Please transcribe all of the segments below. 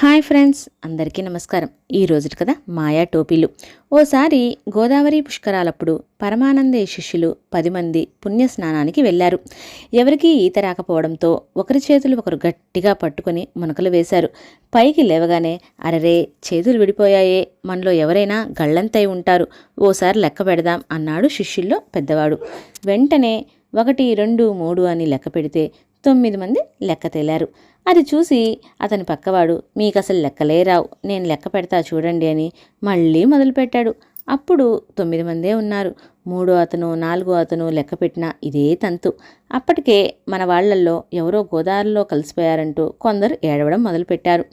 Hi friends అందరికీ నమస్కారం. ఈ రోజుటి కదా మాయా టోపీలు. ఓసారి గోదావరి పుష్కరాలప్పుడు పరమానందే శిష్యులు పది మంది పుణ్య స్నానానికి వెళ్ళారు. ఎవరికీ ఈత రాకపోవడంతో ఒకరి చేతులు ఒకరు గట్టిగా పట్టుకొని మునకలు వేశారు. పైకి లేవగానే అరరే చేతులు విడిపోయాయే మనలో ఎవరైనా గళ్ళంతై ఉంటారు. ఓసారి లెక్క పెడదాం అన్నాడు శిష్యుల్లో పెద్దవాడు. వెంటనే ఒకటి రెండు మూడు అని లెక్క పెడితే తొమ్మిది మంది లెక్క తేలారు. అది చూసి అతని పక్కవాడు మీకు అసలు లెక్కలే రావు. నేను లెక్క పెడతా చూడండి అని మళ్ళీ మొదలుపెట్టాడు. అప్పుడు తొమ్మిది మందే ఉన్నారు. మూడో అతను నాలుగో అతను లెక్క పెట్టిన ఇదే తంతు. అప్పటికే మన వాళ్ళల్లో ఎవరో గోదావరిలో కలిసిపోయారంటూ కొందరు ఏడవడం మొదలుపెట్టారు.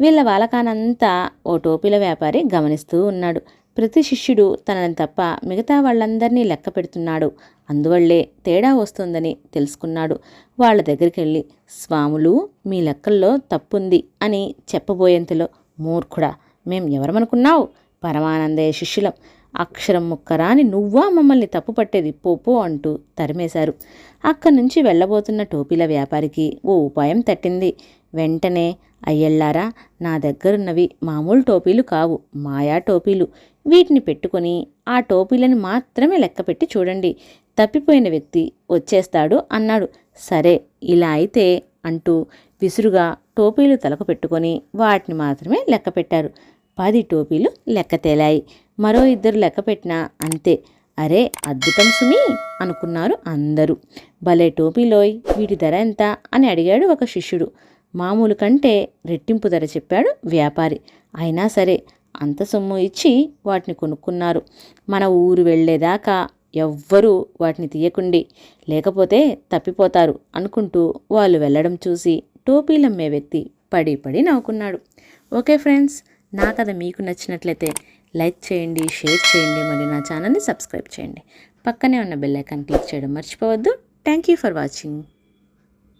వీళ్ళ వాలకానంతా ఓ టోపీల వ్యాపారి గమనిస్తూ ఉన్నాడు. ప్రతి శిష్యుడు తనని తప్ప మిగతా వాళ్ళందరినీ లెక్క పెడుతున్నాడు. అందువల్లే తేడా వస్తుందని తెలుసుకున్నాడు. వాళ్ళ దగ్గరికి వెళ్ళి స్వాములు మీ లెక్కల్లో తప్పుంది అని చెప్పబోయేంతలో మూర్ఖుడా. మేం ఎవరమనుకున్నావు? పరమానందయ్య శిష్యులం. అక్షరం ముక్కరాని నువ్వా మమ్మల్ని తప్పు పట్టేది పోపో అంటూ తరిమేశారు. అక్కడి నుంచి వెళ్ళబోతున్న టోపీల వ్యాపారికి ఓ ఉపాయం తట్టింది. వెంటనే అయ్యళ్ళారా నా దగ్గరున్నవి మామూలు టోపీలు కావు మాయా టోపీలు. వీటిని పెట్టుకొని ఆ టోపీలను మాత్రమే లెక్కపెట్టి చూడండి. తప్పిపోయిన వ్యక్తి వచ్చేస్తాడు అన్నాడు. సరే ఇలా అయితే అంటూ విసురుగా టోపీలు తలకు పెట్టుకొని వాటిని మాత్రమే లెక్క పెట్టారు పది టోపీలు లెక్క తేలాయి మరో ఇద్దరు లెక్క పెట్టినా అంతే. అరే అద్భుతం సుమి! అనుకున్నారు అందరూ. భలే టోపీలోయ్ వీటి ధర ఎంత? అని అడిగాడు ఒక శిష్యుడు. మామూలు కంటే రెట్టింపు ధర చెప్పాడు వ్యాపారి. అయినా సరే అంత సొమ్ము ఇచ్చి వాటిని కొనుక్కున్నారు. మన ఊరు వెళ్ళేదాకా ఎవ్వరూ వాటిని తీయకుండి లేకపోతే తప్పిపోతారు అనుకుంటూ వాళ్ళు వెళ్ళడం చూసి టోపీలమ్మే వ్యక్తి పడి పడి నవ్వుకున్నాడు. ఓకే ఫ్రెండ్స్ నా కథ మీకు నచ్చినట్లయితే లైక్ చేయండి షేర్ చేయండి మరియు నా ఛానల్ని సబ్స్క్రైబ్ చేయండి. పక్కనే ఉన్న బెల్ ఐకాన్ క్లిక్ చేయడం మర్చిపోవద్దు. Thank you for watching.